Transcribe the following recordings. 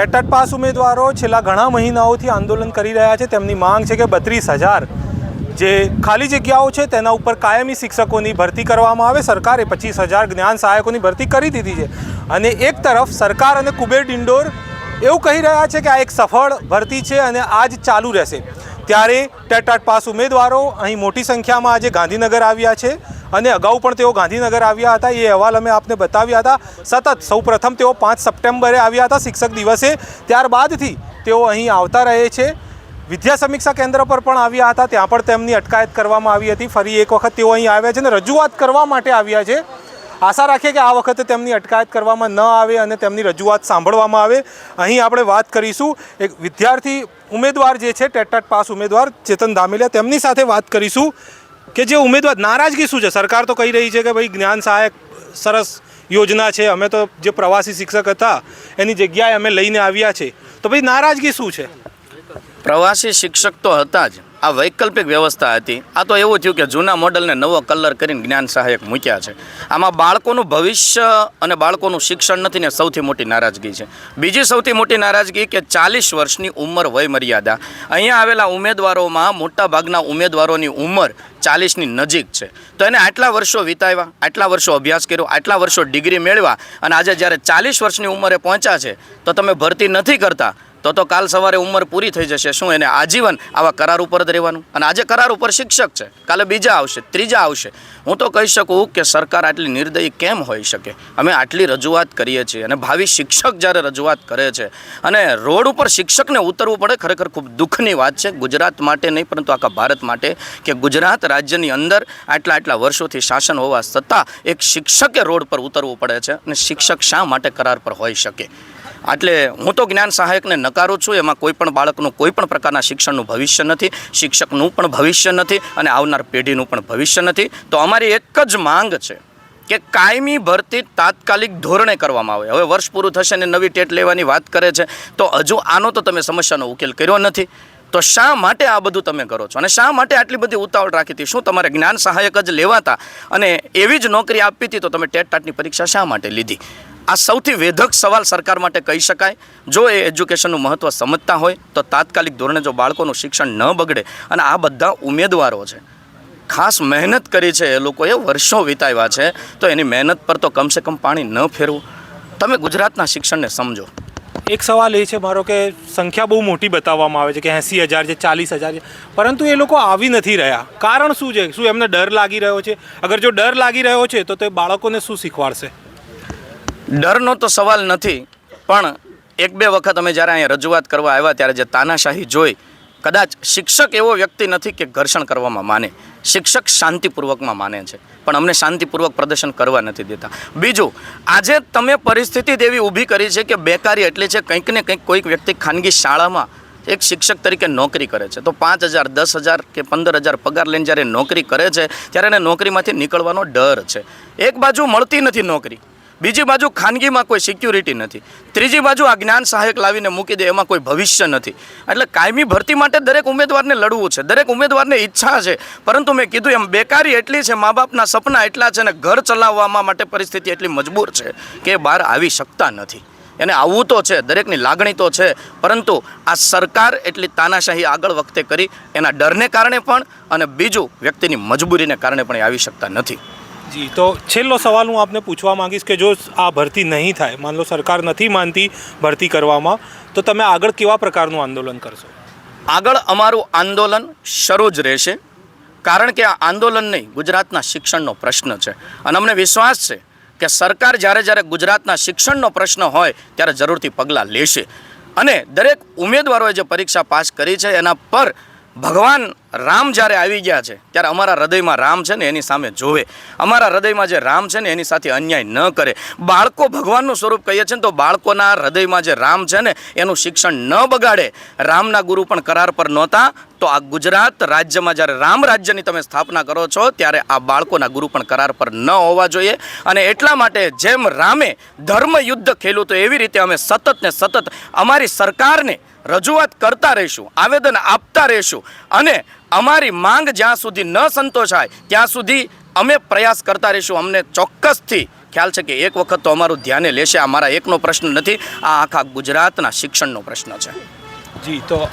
ટેટટ pass ઉમેદવારો છેલ્લા ઘણા મહિનાઓથી આંદોલન કરી રહ્યા છે. તેમની માંગ છે કે બત્રીસ હજાર જે ખાલી જગ્યાઓ છે તેના ઉપર કાયમી શિક્ષકોની ભરતી કરવામાં આવે. સરકારે પચીસ હજાર જ્ઞાન સહાયકોની ભરતી કરી દીધી છે. અને એક તરફ સરકાર અને કુબેર ડિંડોર એવું કહી રહ્યા છે કે આ એક સફળ ભરતી છે અને આ જ ચાલુ રહેશે. ત્યારે ટેટાટ પાસ ઉમેદવારો અહીં મોટી સંખ્યામાં આજે ગાંધીનગર આવ્યા છે અને અગાઉ પણ તેઓ ગાંધીનગર આવ્યા હતા. એ અહેવાલ અમે આપને બતાવ્યા હતા. સતત સૌપ્રથમ તેઓ પાંચ સપ્ટેમ્બરે આવ્યા હતા શિક્ષક દિવસે. ત્યારબાદથી તેઓ અહીં આવતા રહે છે. વિદ્યા સમીક્ષા કેન્દ્ર પર પણ આવ્યા હતા. ત્યાં પણ તેમની અટકાયત કરવામાં આવી હતી. ફરી એક વખત તેઓ અહીં આવ્યા છે અને રજૂઆત કરવા માટે આવ્યા છે. આશા રાખીએ કે આ વખતે તેમની અટકાયત કરવામાં ન આવે અને તેમની રજૂઆત સાંભળવામાં આવે. અહીં આપણે વાત કરીશું. એક વિદ્યાર્થી ઉમેદવાર જે છે ટેટટ પાસ ઉમેદવાર ચેતન ધામેલિયા, તેમની સાથે વાત કરીશું કે જે ઉમેદવાર, નારાજગી શું છે? સરકાર તો કહી રહી છે કે ભાઈ જ્ઞાન સહાયક સરસ યોજના છે. અમે તો જે પ્રવાસી શિક્ષક હતા, એની જગ્યાએ અમે લઈને આવ્યા છે. તો ભાઈ નારાજગી શું છે? પ્રવાસી શિક્ષક તો હતા જ. આ વૈકલ્પિક વ્યવસ્થા હતી. આ તો એવું થયું કે જૂના મોડલને નવો કલર કરીને જ્ઞાન સહાયક મૂક્યા છે. આમાં બાળકોનું ભવિષ્ય અને બાળકોનું શિક્ષણ નથી ને સૌથી મોટી નારાજગી છે. બીજી સૌથી મોટી નારાજગી કે ચાલીસ વર્ષની ઉંમર વયમર્યાદા અહીંયા આવેલા ઉમેદવારોમાં મોટાભાગના ઉમેદવારોની ઉંમર ચાલીસની નજીક છે. તો એને આટલા વર્ષો વિતાવ્યા, આટલા વર્ષો અભ્યાસ કર્યો, આટલા વર્ષો ડિગ્રી મેળવ્યા અને આજે જ્યારે ચાલીસ વર્ષની ઉંમરે પહોંચ્યા છે, તો તમે ભરતી નથી કરતા. તો તો કાલ સવારે ઉંમર પૂરી થઈ જશે. શું એને આજીવન આવા કરાર ઉપર જ રહેવાનું? અને આજે કરાર ઉપર શિક્ષક છે. કાલે બીજા આવશે, ત્રીજા આવશે. હું તો કહી શકું કે સરકાર આટલી નિર્દયી કેમ હોઈ શકે? અમે આટલી રજૂઆત કરીએ છીએ. અને ભાવિ શિક્ષક જ્યારે રજૂઆત કરે છે, અને રોડ ઉપર શિક્ષકને ઉતરવું પડે, ખરેખર ખૂબ દુઃખની વાત છે. ગુજરાત માટે નહીં, પરંતુ આખા ભારત માટે કે ગુજરાત રાજ્યની અંદર આટલા આટલા વર્ષોથી શાસન હોવા છતાં એક શિક્ષકે રોડ પર ઉતરવું પડે છે. અને શિક્ષક શા માટે કરાર પર હોઈ શકે? એટલે હું તો જ્ઞાન સહાયકને નકારું છું, એમાં કોઈ પણ બાળકનું કોઈ પણ પ્રકારના શિક્ષણનું ભવિષ્ય નથી, શિક્ષકનું પણ ભવિષ્ય નથી અને આવનાર પેઢીનું પણ ભવિષ્ય નથી. તો અમારી એક જ માંગ છે કે કાયમી ભરતી તાત્કાલિક ધોરણે કરવામાં આવે. હવે વર્ષ પૂરું થશે ને નવી ટેટ લેવાની વાત કરે છે, તો હજુ આનો તો તમે સમસ્યાનો ઉકેલ કર્યો નથી. તો શા માટે આ બધું તમે કરો છો? અને શા માટે આટલી બધી ઉતાવળ રાખી હતી? શું તમારે જ્ઞાન સહાયક જ લેવાતા? અને એવી જ નોકરી આપી હતી, તો તમે ટેટ ટાટની પરીક્ષા શા માટે લીધી? આ સૌથી વેધક સવાલ સરકાર માટે કહી શકાય. જો એ એજ્યુકેશનનું મહત્ત્વ સમજતા હોય, તો તાત્કાલિક ધોરણે જો બાળકોનું શિક્ષણ ન બગડે, અને આ બધા ઉમેદવારો છે. ખાસ મહેનત કરી છે એ લોકોએ વર્ષો વિતાવ્યા છે, તો એની મહેનત પર તો કમસે કમ પાણી ન ફેરવું. તમે ગુજરાતના શિક્ષણને સમજો. એક સવાલ એ છે મારો કે સંખ્યા બહુ મોટી બતાવવામાં આવે છે કે એંસી હજાર છે, ચાલીસ હજાર છે, પરંતુ એ લોકો આવી નથી રહ્યા. કારણ શું છે? શું એમને ડર લાગી રહ્યો છે? અગર જો ડર લાગી રહ્યો છે, તો તે બાળકોને શું શીખવાડશે? ડરનો તો સવાલ નથી, પણ એક બે વખત અમે જ્યારે અહીંયા રજૂઆત કરવા આવ્યા ત્યારે જે તાનાશાહી જોઈ, કદાચ શિક્ષક એવો વ્યક્તિ નથી કે ઘર્ષણ કરવામાં માને, શિક્ષક શાંતિપૂર્વકમાં માને છે, પણ અમને શાંતિપૂર્વક પ્રદર્શન કરવા નથી દેતા. બીજું, આજે તમે પરિસ્થિતિ એવી ઊભી કરી છે કે બેકારી એટલી છે કંઈક ને કંઈક કોઈક વ્યક્તિ ખાનગી શાળામાં એક શિક્ષક તરીકે નોકરી કરે છે. તો પાંચ હજાર, દસ હજાર કે પંદર હજાર પગાર લઈને જ્યારે નોકરી કરે છે, ત્યારે એને નોકરીમાંથી નીકળવાનો ડર છે. એક બાજુ મળતી નથી નોકરી બીજી બાજુ ખાનગીમાં કોઈ સિક્યુરિટી નથી. ત્રીજી બાજુ આ જ્ઞાન સહાયક લાવીને મૂકી દે એમાં કોઈ ભવિષ્ય નથી. એટલે કાયમી ભરતી માટે દરેક ઉમેદવારને લડવું છે. દરેક ઉમેદવારને ઈચ્છા છે. પરંતુ મેં કીધું એમ, બેકારી એટલી છે મા બાપના સપના એટલા છે ને ઘર ચલાવવામાં માટે પરિસ્થિતિ એટલી મજબૂર છે કે બહાર આવી શકતા નથી. એને આવવું તો છે, દરેકની લાગણી તો છે, પરંતુ આ સરકાર એટલી તાનાશાહી આગળ વખતે કરી, એના ડરને કારણે પણ અને બીજું વ્યક્તિની મજબૂરીને કારણે પણ એ આવી શકતા નથી. જી, તો છેલ્લો સવાલ હું આપને પૂછવા માંગીશ કે જો આ ભરતી નહીં થાય, માન લો સરકાર નથી માનતી ભરતી કરવામાં, તો તમે આગળ કેવા પ્રકારનું આંદોલન કરશો? આગળ અમારું આંદોલન શરૂ જ રહેશે, કારણ કે આ આંદોલન નહીં, ગુજરાતના શિક્ષણનો પ્રશ્ન છે. અને અમને વિશ્વાસ છે કે સરકાર જ્યારે જ્યારે ગુજરાતના શિક્ષણનો પ્રશ્ન હોય, ત્યારે જરૂરથી પગલાં લેશે. અને દરેક ઉમેદવારોએ જે પરીક્ષા પાસ કરી છે, એના પર ભગવાન રામ જ્યારે આવી ગયા છે, ત્યારે અમારા હૃદયમાં રામ છે ને એની સામે જોવે. અમારા હૃદયમાં જે રામ છે ને એની સાથે અન્યાય ન કરે. બાળકો ભગવાનનું સ્વરૂપ કહીએ છીએ ને તો બાળકોના હૃદયમાં જે રામ છે ને એનું શિક્ષણ ન બગાડે. રામના ગુરુ પણ કરાર પર નહોતા. તો આ ગુજરાત રાજ્યમાં જ્યારે રામ રાજ્યની તમે સ્થાપના કરો છો, ત્યારે આ બાળકોના ગુરુ પણ કરાર પર ન હોવા જોઈએ. અને એટલા માટે જેમ રામે ધર્મ યુદ્ધ ખેલું, તો એવી રીતે અમે સતત ને સતત અમારી સરકારને રજૂઆત કરતા રહીશું, આવેદન આપતા રહીશું અને અમારી માંગ જ્યાં સુધી ન સંતોષાય, ત્યાં સુધી અમે પ્રયાસ કરતા રહીશું. અમને ચોક્કસથી ખ્યાલ છે કે એક વખત તો અમારું ધ્યાને લેશે. આ મારા એકનો પ્રશ્ન નથી, આ આખા ગુજરાતના શિક્ષણનો પ્રશ્ન છે. જી, તો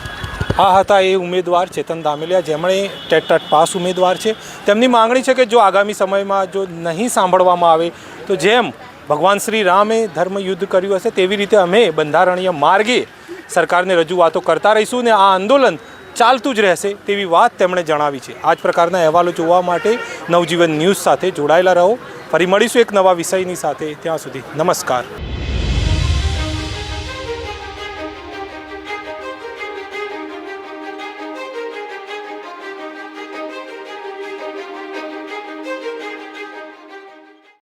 આ હતા એ ઉમેદવાર ચેતન દામેલિયા. જેમણે ટેટ ટેટ પાસ ઉમેદવાર છે. તેમની માંગણી છે કે જો આગામી સમયમાં જો નહીં સાંભળવામાં આવે, તો જેમ ભગવાન શ્રી રામે ધર્મ યુદ્ધ કર્યું હશે, તેવી રીતે અમે બંધારણીય માર્ગે સરકારને રજૂઆતો કરતા રહીશું ને આ આંદોલન ચાલતું જ રહેશે તેવી વાત તેમણે જણાવી છે. આ જ પ્રકારના અહેવાલો જોવા માટે નવજીવન ન્યૂઝ સાથે જોડાયેલા રહો. ફરી મળીશું એક નવા વિષયની સાથે. ત્યાં સુધી નમસ્કાર.